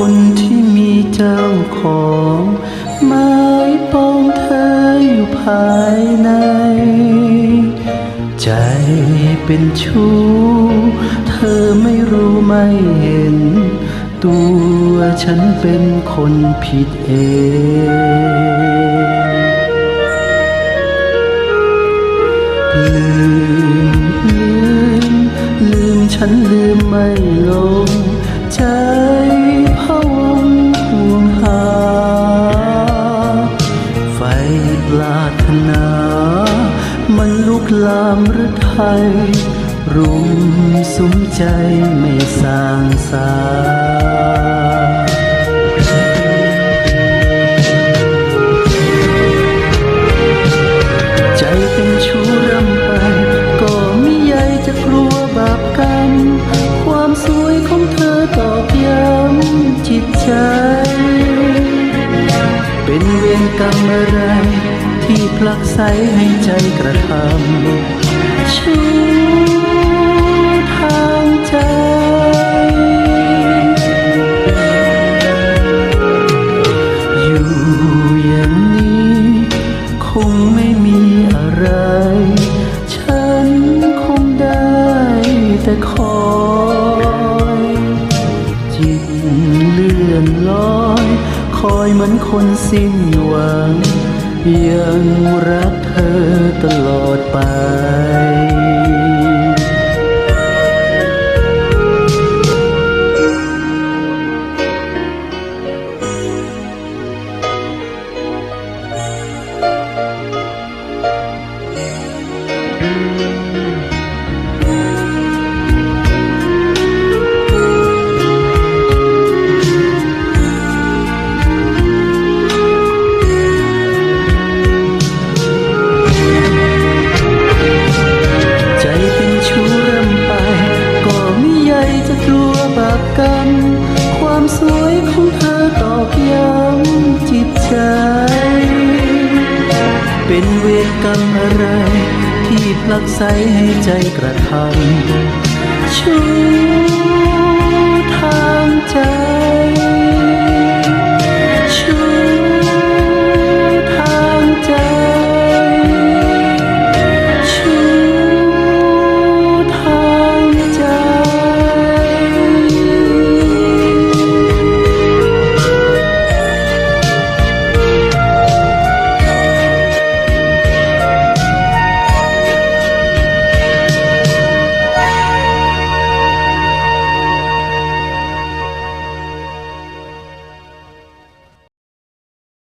คนที่มีเจ้าของไม้ปองเธออยู่ภายใน ใจ เป็นชู้ เธอไม่รู้ไม่เห็น ตัวฉันเป็นคนผิดเองลืมลืม ลืมฉันลืมไม่ลง ใจพะวงห่วงหา ไฟปรารถนา มันลุกลามหรือ ไทยรุมสุมใจไม่สร้างสาใจเป็นชู้รำไป ก็มิใยจะกลัวบาปกรรม ความสวยของเธอตอกย้ำจิตใจ เป็นเวรกรรมอะไรที่ผลักไสให้ใจกระทำ ชูทางใจอยู่อย่างนี้คงไม่มีอะไรฉันคงได้แต่คอยจิตเลื่อนลอย คอยเหมือนคนสิ้นหวัง ยังรักเธอตลอดไป กัน ความสวยของเธอตอกย้ำจิตใจ เป็นเวรกรรมอะไร ที่ปลักไสให้ใจกระทำชูทางใจ